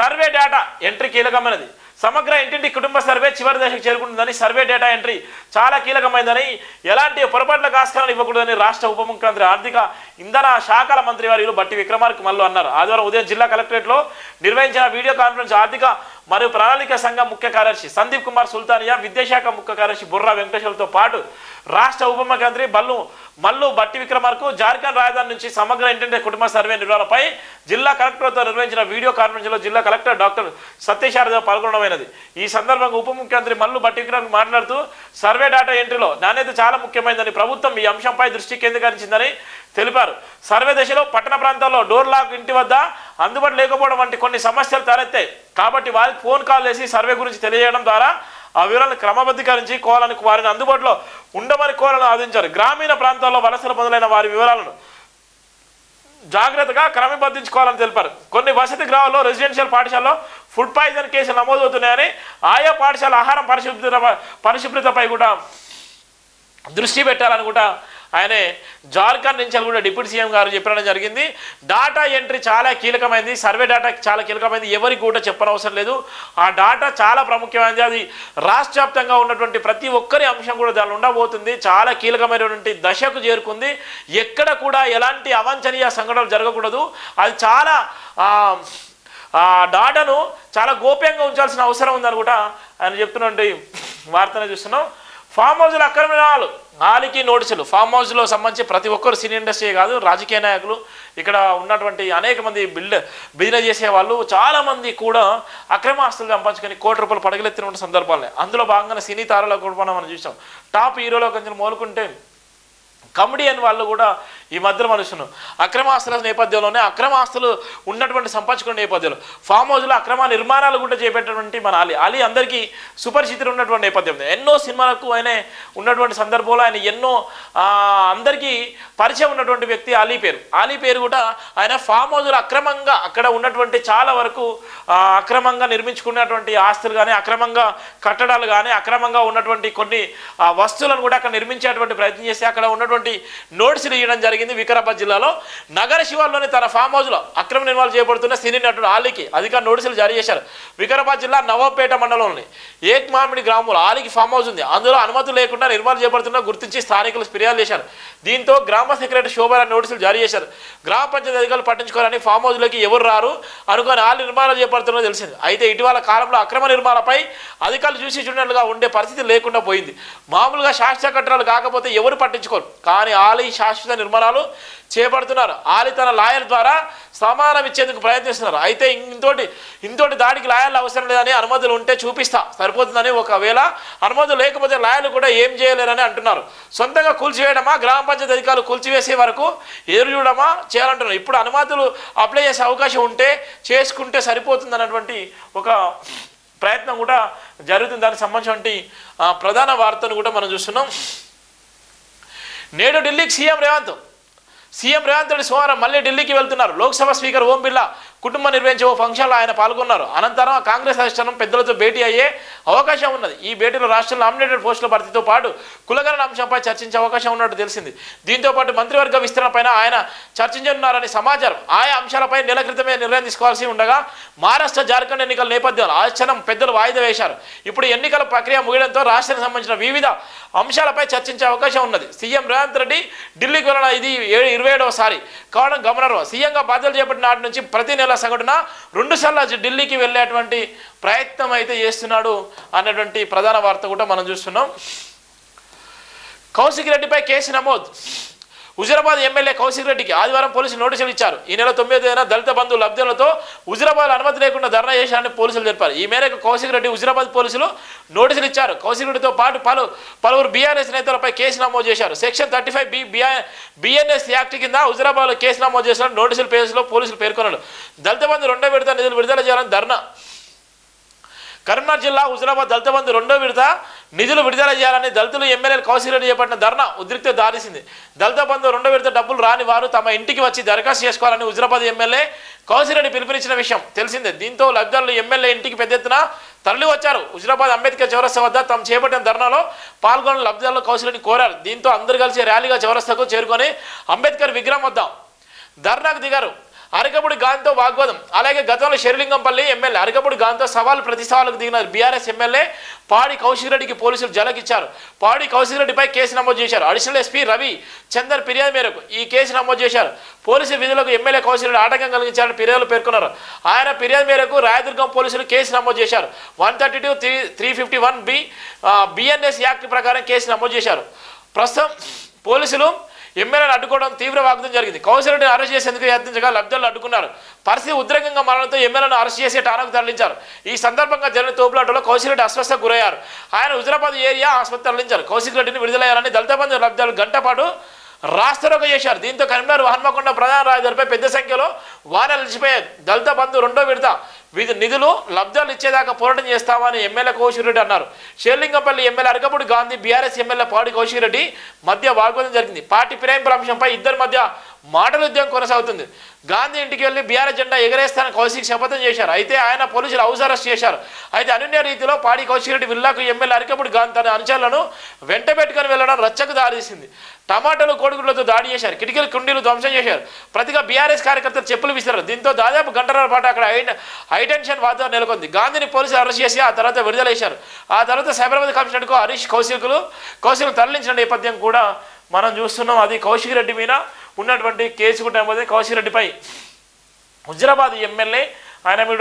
Survey data entry కీలకమైనది. సమగ్ర ఇంటింటి కుటుంబ సర్వే చివరి దశకు చేరుకుంటుందని సర్వే డేటా ఎంట్రీ చాలా కీలకమైందని ఎలాంటి పొరపాట్ల ఆస్కారం ఇవ్వకూడదని రాష్ట్ర ఉప ముఖ్యమంత్రి ఆర్థిక ఇంధన శాఖల మంత్రి వారు బట్టి విక్రమార్క మల్లు అన్నారు. ఆదివారం ఉదయం జిల్లా కలెక్టరేట్లో నిర్వహించిన వీడియో కాన్ఫరెన్స్ ఆర్థిక మరియు ప్రణాళిక సంఘం ముఖ్య కార్యదర్శి సందీప్ కుమార్ సుల్తానియా విద్యాశాఖ ముఖ్య కార్యదర్శి బుర్రా వెంకటేశ్వర్తో పాటు రాష్ట్ర ఉప ముఖ్యమంత్రి బల్లు మల్లు బట్టి విక్రమార్కు జార్ఖండ్ రాజధాని నుంచి సమగ్ర ఇంటర్నెట్ కుటుంబ సర్వే నిర్వహణపై జిల్లా కలెక్టర్తో నిర్వహించిన వీడియో కాన్ఫరెన్స్లో జిల్లా కలెక్టర్ డాక్టర్ సత్యశారద పాల్గొనడమైనది. ఈ సందర్భంగా ఉప ముఖ్యమంత్రి మల్లు బట్టి విక్రమార్క మాట్లాడుతూ సర్వే డేటా ఎంట్రీలో నాణ్యత చాలా ముఖ్యమైనదని ప్రభుత్వం ఈ అంశంపై దృష్టి కేంద్రీకరించిందని తెలిపారు. సర్వే దశలో పట్టణ ప్రాంతాల్లో డోర్ లాక్ ఇంటి వద్ద అందుబాటు లేకపోవడం వంటి కొన్ని సమస్యలు తలెత్తాయి. కాబట్టి వారికి ఫోన్ కాల్ చేసి సర్వే గురించి తెలియజేయడం ద్వారా ఆ వివరాలను క్రమబద్ధీకరించి కోవాలని వారిని అందుబాటులో ఉండమని కోవాలని ఆదించారు గ్రామీణ ప్రాంతాల్లో వలసలు మొదలైన వారి వివరాలను జాగ్రత్తగా క్రమబద్ధించుకోవాలని తెలిపారు. కొన్ని వసతి గృహాల్లో రెసిడెన్షియల్ పాఠశాలలో ఫుడ్ పాయిజన్ కేసులు నమోదవుతున్నాయని ఆయా పాఠశాల ఆహారం పరిశుభ్రత పరిశుభ్రతపై కూడా దృష్టి పెట్టాలని కూడా ఆయనే జార్ఖండ్ నుంచి కూడా డిప్యూటీ సీఎం గారు చెప్పడం జరిగింది. డాటా ఎంట్రీ చాలా కీలకమైంది. సర్వే డేటా చాలా కీలకమైంది. ఎవరికి కూడా చెప్పనవసరం లేదు. ఆ డాటా చాలా ప్రాముఖ్యమైనది అది రాష్ట్ర వ్యాప్తంగా ఉన్నటువంటి ప్రతి ఒక్కరి అంశం కూడా దానిలో ఉండబోతుంది. చాలా కీలకమైనటువంటి దశకు చేరుకుంది. ఎక్కడ కూడా ఎలాంటి అవాంఛనీయ సంఘటనలు జరగకూడదు. అది చాలా ఆ, డాటాను చాలా గోప్యంగా ఉంచాల్సిన అవసరం ఉందని కూడా ఆయన చెప్తున్నటువంటి వార్తను చూస్తున్నాం. ఫామ్ హౌస్ల అక్రమణాలు నాలుగు నోటీసులు. ఫామ్ హౌస్లో సంబంధించి ప్రతి ఒక్కరు సినీ ఇండస్ట్రీ కాదు రాజకీయ నాయకులు ఇక్కడ ఉన్నటువంటి అనేక మంది బిల్డ్ బిజినెస్ చేసే వాళ్ళు చాలామంది కూడా అక్రమ ఆస్తులు సంపాదించుకొని కోటి రూపాయలు పడగలెత్తిన సందర్భాలే అందులో భాగంగా సినీ తారలో కూడా మనం చూసాం. టాప్ హీరోలో కొంచెం మోలుకుంటే కమెడియన్ వాళ్ళు కూడా ఈ మధ్యలో మనుషులు. అక్రమాస్తుల నేపథ్యంలోనే అక్రమ ఆస్తులు ఉన్నటువంటి సంపాదించుకునే నేపథ్యంలో ఫామ్ హౌస్లో అక్రమ నిర్మాణాలు కూడా చేపట్టినటువంటి మన అలీ. అలీ అందరికీ సుపరిచితులు ఉన్నటువంటి నేపథ్యం ఎన్నో సినిమాలకు ఆయన ఉన్నటువంటి సందర్భంలో ఆయన ఎన్నో అందరికీ పరిచయం ఉన్నటువంటి వ్యక్తి అలీ పేరు. అలీ పేరు కూడా ఆయన ఫామ్ హౌస్లో అక్రమంగా అక్కడ ఉన్నటువంటి చాలా వరకు అక్రమంగా నిర్మించుకున్నటువంటి ఆస్తులు కానీ అక్రమంగా కట్టడాలు కానీ అక్రమంగా ఉన్నటువంటి కొన్ని వస్తువులను కూడా అక్కడ నిర్మించేటువంటి ప్రయత్నం చేసి అక్కడ ఉన్నటువంటి నోటీసులు ఇవ్వడం జరిగింది వికారాబాద్ జిల్లాలో. నగర శివార్లోని తన ఫామ్ హౌస్లో అక్రమ నిర్మాణాలు చేపడుతున్న సినీ నటుడు ఆలీకి అధికార నోటీసులు జారీ చేశారు. వికారాబాద్ జిల్లా నవాబ్పేట మండలంలోని ఏక్ మామిడి గ్రామంలో ఆలీకి ఫామ్ హౌస్ ఉంది. అందులో అనుమతి లేకుండా నిర్మాణం చేయబడుతున్న గుర్తించి స్థానికులు ఫిర్యాదు చేశారు. దీంతో గ్రామ సెక్రటరీ శోభారా నోటీసులు జారీ చేశారు. గ్రామ పంచాయతీ అధికారులు పట్టించుకోవాలని ఫామ్ హౌస్లోకి ఎవరు రారు? అనుకొని ఆలు నిర్మాణాలు చేపడుతున్నదో తెలిసింది. అయితే ఇటీవల కాలంలో అక్రమ నిర్మాణాలపై అధికారులు చూసి చూడనట్లుగా ఉండే పరిస్థితి లేకుండా పోయింది. మామూలుగా శాశ్వత కట్టడాలు కాకపోతే ఎవరు పట్టించుకోరు. కానీ ఆలయ శాశ్వత నిర్మాణాలు చేపడుతున్నారు. ఆలి తన లాయర్ ద్వారా సమానం ఇచ్చేందుకు ప్రయత్నిస్తున్నారు. అయితే ఇంతోటి ఇంతోటి దాడికి లాయర్లు అవసరం లేదని అనుమతులు ఉంటే చూపిస్తా. సరిపోతుందని ఒకవేళ అనుమతులు లేకపోతే లాయర్లు కూడా ఏం చేయలేరని అంటున్నారు. సొంతంగా కూల్చివేయడమా? గ్రామ పంచాయతీ అధికారులు కూల్చివేసే వరకు ఎదురు చూడమా? చేయాలంటున్నారు. ఇప్పుడు అనుమతులు అప్లై చేసే అవకాశం ఉంటే చేసుకుంటే సరిపోతుంది అన్నటువంటి ఒక ప్రయత్నం కూడా జరుగుతుంది. దానికి సంబంధించినటువంటి ప్రధాన వార్తను కూడా మనం చూస్తున్నాం. నేడు ఢిల్లీకి సీఎం రేవంత్. సీఎం రేవంత్ రెడ్డి సోమవారం మళ్ళీ ఢిల్లీకి వెళ్తున్నారు. లోక్సభ స్పీకర్ ఓం బిర్లా. కుటుంబం నిర్వహించే ఓ ఫంక్షన్లో ఆయన పాల్గొన్నారు. అనంతరం కాంగ్రెస్ అధిష్టానం పెద్దలతో భేటీ అయ్యే అవకాశం ఉన్నది. ఈ భేటీలో రాష్ట్రంలో నామినేటెడ్ పోస్టుల భర్తీతో పాటు కులగణన అంశంపై చర్చించే అవకాశం ఉన్నట్టు తెలిసింది. దీంతో పాటు మంత్రివర్గ విస్తరణపైన ఆయన చర్చించనున్నారని సమాచారం. ఆయా అంశాలపై నెల క్రితమే నిర్ణయం తీసుకోవాల్సి ఉండగా మహారాష్ట్ర జార్ఖండ్ ఎన్నికల నేపథ్యంలో అధిష్టానం పెద్దలు వాయిదా వేశారు. ఇప్పుడు ఎన్నికల ప్రక్రియ ముగియడంతో రాష్ట్రానికి సంబంధించిన వివిధ అంశాలపై చర్చించే అవకాశం ఉన్నది. సీఎం రేవంత్ రెడ్డి ఢిల్లీకి వెళ్ళడం ఇది ఇరవై ఏడవసారి. కావడం గమనార్హం. సీఎంగా బాధ్యతలు చేపట్టిన నాటి నుంచి ప్రతి నెల సగటున రెండు సార్లు ఢిల్లీకి వెళ్ళేటువంటి ప్రయత్నం అయితే చేస్తున్నాడు అన్నటువంటి ప్రధాన వార్త కూడా మనం చూస్తున్నాం. కౌశిక్ రెడ్డిపై కేసు నమోదు. హుజరాబాద్ ఎమ్మెల్యే కౌశిక్ రెడ్డికి ఆదివారం పోలీసులు నోటీసులు ఇచ్చారు. ఈ నెల తొమ్మిదో తేదీన దళిత బంధు లబ్ధులతో హుజరాబాద్ అనుమతి లేకుండా ధర్నా చేశారని పోలీసులు తెలిపారు. ఈ మేరకు కౌశిక్ రెడ్డి హుజరాబాద్ పోలీసులు నోటీసులు ఇచ్చారు. కౌశిక్ రెడ్డితో పాటు పలు పలువురు బీఆర్ఎస్ నేతలపై కేసు నమోదు చేశారు. Section thirty five B BNS act కింద హుజరాబాద్లో కేసు నమోదు చేసిన నోటీసుల పేజీలో పోలీసులు పేర్కొన్నారు. దళిత బంధు రెండో విడత నిధులు విడుదల చేయాలని ధర్నా కరీంనగర్ జిల్లా హుజరాబాద్ దళిత బంధు రెండో విడత నిధులు విడుదల చేయాలని దళితులు ఎమ్మెల్యేలు కౌశిక్ రెడ్డి చేపట్టిన ధర్నా ఉద్రిక్త దారిసింది. దళిత బంధు రెండో విడత డబ్బులు రాని వారు తమ ఇంటికి వచ్చి దరఖాస్తు చేసుకోవాలని హుజరాబాద్ ఎమ్మెల్యే కౌశిక్ రెడ్డి పిలుపునిచ్చిన విషయం తెలిసిందే. దీంతో లబ్ధిదారులు ఎమ్మెల్యే ఇంటికి పెద్ద ఎత్తున తరలి వచ్చారు. హుజరాబాద్ అంబేద్కర్ చౌరస్తా వద్ద తాము చేపట్టిన ధర్నాలో పాల్గొన్న లబ్ధిదారులు కౌశిక్ కోరారు. దీంతో అందరు కలిసి ర్యాలీగా చౌరస్తాకు చేరుకొని అంబేద్కర్ విగ్రహం వద్ద ధర్నాకు దిగారు. అరకపుడి గాంతో వాగ్వాదం. అలాగే గతంలో షెరిలింగంపల్లి ఎమ్మెల్యే అరకపుడి గాంతో సవాల్ ప్రతి దిగినారు బీఆర్ఎస్ ఎమ్మెల్యే. పాడి కౌశిక్ రెడ్డికి పోలీసులు జలకిచ్చారు. పాడి కౌశిక్ రెడ్డిపై కేసు నమోదు చేశారు. అడిషనల్ ఎస్పీ రవి చందర్ ఫిర్యాదు మేరకు ఈ కేసు నమోదు చేశారు. పోలీసు విధులకు ఎమ్మెల్యే కౌశిక్ రెడ్డి ఆటంకం కలిగించారని ఫిర్యాదులు పేర్కొన్నారు. ఆయన ఫిర్యాదు మేరకు రాయదుర్గం పోలీసులు కేసు నమోదు చేశారు. One thirty two three three fifty one B BNS act ప్రకారం కేసు నమోదు చేశారు. ప్రస్తుతం పోలీసులు ఎమ్మెల్యేను అడ్డుకోవడం తీవ్ర వాగ్దం జరిగింది కౌశరెడ్డిని అరెస్ట్ చేసేందుకు యత్నించగా లబ్ధాలు అడ్డుకున్నారు. పరిస్థితి ఉద్రేకంగా మారడంతో ఎమ్మెల్యేను అరెస్ట్ చేసి టానాకు తరలించారు. ఈ సందర్భంగా జరిగిన తోపులాటలో కౌశిక్ అస్వస్థకు గురయ్యారు. ఆయన హుజరాబాద్ ఏరియా ఆసుపత్రి తరలించారు. కౌశిక్ రెడ్డిని విడుదలయ్యారని దళిత బంధు లబ్ధాలు గంట పాటు రాస్తారోక చేశారు. దీంతో కరీంనగర్ హన్మకొండ ప్రధాన రాజధానిపై పెద్ద సంఖ్యలో వాహనాలు నిలిచిపోయాయి. దళిత బంధు రెండో విడత వీధి నిధులు లబ్ధాలు ఇచ్చేదాకా పోరాటం చేస్తామని ఎమ్మెల్యే కౌశిరెడ్డి అన్నారు. Serilingampally MLA Arekapudi Gandhi BRS MLA Padi Kaushik Reddy మధ్య వాగ్వాదం జరిగింది. పార్టీ ఫిరాయింపుల అంశంపై ఇద్దరి మధ్య మాటల ఉద్యమం కొనసాగుతుంది. గాంధీ ఇంటికి వెళ్ళి బీఆర్ జెండా ఎగరేస్తానని కౌశిక్ శపథం చేశారు. అయితే ఆయన పోలీసులు హౌస్ అరెస్ట్ చేశారు. అయితే అనన్య రీతిలో పాడి కౌశిక్ రెడ్డి విల్లాకు ఎమ్మెల్యే అరికప్పుడు గాంధీ తన అనుచరులను వెంట పెట్టుకుని వెళ్ళడం రచ్చకు దారితీసింది. టమాటాలు కోడిగుడ్లతో దాడి చేశారు. కిటికీలు కుండీలు ధ్వంసం చేశారు. ప్రతిగా బీఆర్ఎస్ కార్యకర్తలు చెప్పులు విసిరారు. దీంతో దాదాపు గంటన్నర పాటు అక్కడ హైటెన్షన్ వాతావరణం నెలకొంది. గాంధీని పోలీసులు అరెస్ట్ చేసి ఆ తర్వాత విడుదల చేశారు. ఆ తర్వాత సైబరాబాద్ కమిషనర్కు హరీష్ కౌశికులు కౌశికులు తరలించిన నేపథ్యం కూడా మనం చూస్తున్నాం అది కౌశిక్ రెడ్డి మీద ఉన్నటువంటి కేసు కూడా నమోదు కౌశిక్ రెడ్డిపై హుజరాబాద్ ఎమ్మెల్యే ఆయన మీద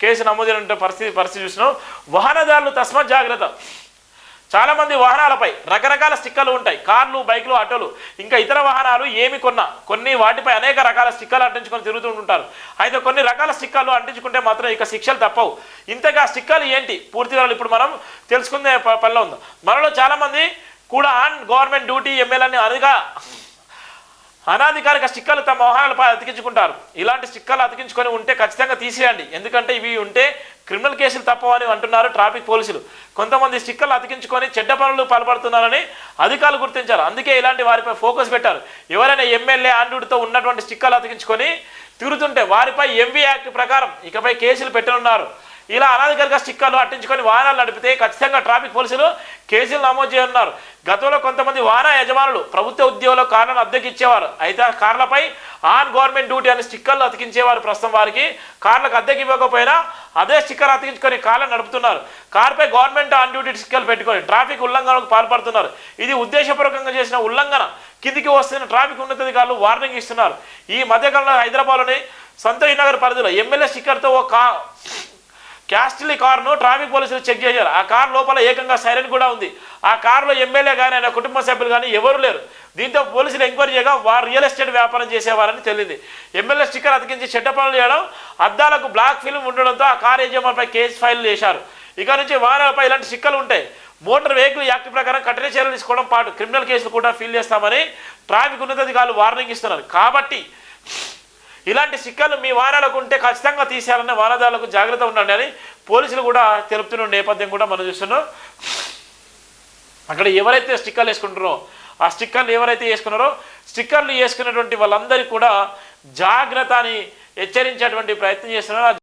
కేసు నమోదైన పరిస్థితి పరిస్థితి చూసినాం వాహనదారులు తస్మత్ జాగ్రత్త. చాలామంది వాహనాలపై రకరకాల స్టిక్కర్లు ఉంటాయి. కార్లు బైకులు ఆటోలు ఇంకా ఇతర వాహనాలు ఏమి కొన్నా కొన్ని వాటిపై అనేక రకాల స్టిక్కర్లు అంటించుకొని తిరుగుతూ ఉంటారు అయితే కొన్ని రకాల స్టిక్కర్లు అంటించుకుంటే మాత్రం ఇక శిక్షలు తప్పవు. ఇంతగా స్టిక్కర్లు ఏంటి? పూర్తి ఇప్పుడు మనం తెలుసుకునే ప- పనిలో ఉంది. మనలో చాలామంది కూడా ఆన్ గవర్నమెంట్ డ్యూటీ ఎమ్మెల్యేని అనగా అనాధికారిక స్టిక్కర్లు తమ వాహనాలపై అతికించుకుంటారు. ఇలాంటి స్టిక్కర్లు అతికించుకొని ఉంటే ఖచ్చితంగా తీసేయండి. ఎందుకంటే ఇవి ఉంటే క్రిమినల్ కేసులు తప్పవని అంటున్నారు ట్రాఫిక్ పోలీసులు. కొంతమంది స్టిక్కర్లు అతికించుకొని చెడ్డ పనులు పాల్పడుతున్నారని అధికారులు గుర్తించారు. అందుకే ఇలాంటి వారిపై ఫోకస్ పెట్టారు. ఎవరైనా ఎమ్మెల్యే ఆండ్రుడితో ఉన్నటువంటి స్టిక్కర్లు అతికించుకొని తిరుగుతుంటే వారిపై ఎంవీ యాక్ట్ ప్రకారం ఇకపై కేసులు పెట్టనున్నారు. ఇలా అనాధికారిక స్టిక్కర్లు అట్టించుకొని వాహనాలు నడిపితే ఖచ్చితంగా ట్రాఫిక్ పోలీసులు కేసులు నమోదు చేయనున్నారు. గతంలో కొంతమంది వాహన యజమానులు ప్రభుత్వ ఉద్యోగుల కార్లను అద్దెకి ఇచ్చేవారు అయితే ఆ కార్లపై ఆన్ గవర్నమెంట్ డ్యూటీ అనే స్టిక్కర్లు అతికించేవారు ప్రస్తుతం వారికి. కార్లకు అద్దెకి ఇవ్వకపోయినా అదే స్టిక్కర్ అతికించుకొని కార్లను నడుపుతున్నారు. కార్పై గవర్నమెంట్ ఆన్ డ్యూటీ స్టిక్కర్లు పెట్టుకొని ట్రాఫిక్ ఉల్లంఘనకు పాల్పడుతున్నారు. ఇది ఉద్దేశపూర్వకంగా చేసిన ఉల్లంఘన. కిందికి వస్తున్న ట్రాఫిక్ ఉన్నతాధికారులు వార్నింగ్ ఇస్తున్నారు. ఈ మధ్యకాలంలో హైదరాబాద్లోని సంతోష్ నగర్ పరిధిలో ఎమ్మెల్యే స్టిక్కర్తో ఒక కా క్యాస్టిలీ కారును ట్రాఫిక్ పోలీసులు చెక్ చేశారు. ఆ కార్ లోపల ఏకంగా సైరన్ కూడా ఉంది. ఆ కారులో ఎమ్మెల్యే కానీ ఆయన కుటుంబ సభ్యులు కానీ ఎవరు లేరు. దీంతో పోలీసులు ఎంక్వైరీ చేయగా వారు రియల్ ఎస్టేట్ వ్యాపారం చేసేవారని తెలిసింది ఎమ్మెల్యే స్టిక్కర్ అతికించి చెడ్డ పనులు చేయడం అద్దాలకు బ్లాక్ ఫిల్మ్ ఉండడంతో ఆ కార్ యజమానిపై కేసు ఫైల్ చేశారు. ఇక నుంచి వాహనాలపై ఇలాంటి సిక్కలు ఉంటాయి. మోటార్ వెహికల్ యాక్ట్ ప్రకారం కఠిన చర్యలు తీసుకోవడం పాటు క్రిమినల్ కేసులు కూడా ఫీల్ చేస్తామని ట్రాఫిక్ ఉన్నతాధికారులు వార్నింగ్ ఇస్తున్నారు. కాబట్టి ఇలాంటి సిక్కలు మీ వారాలకు ఉంటే ఖచ్చితంగా తీసేయాలన్న వారాదాలకు జాగ్రత్త ఉండండి అని పోలీసులు కూడా తెలుపుతున్న నేపథ్యం కూడా మనం చూస్తున్నాం. అక్కడ ఎవరైతే స్టిక్కర్లు వేసుకుంటారో ఆ స్టిక్కర్లు ఎవరైతే వేసుకున్నారో స్టిక్కర్లు వేసుకున్నటువంటి వాళ్ళందరికీ కూడా జాగ్రత్త అని హెచ్చరించేటువంటి ప్రయత్నం చేస్తున్నారో.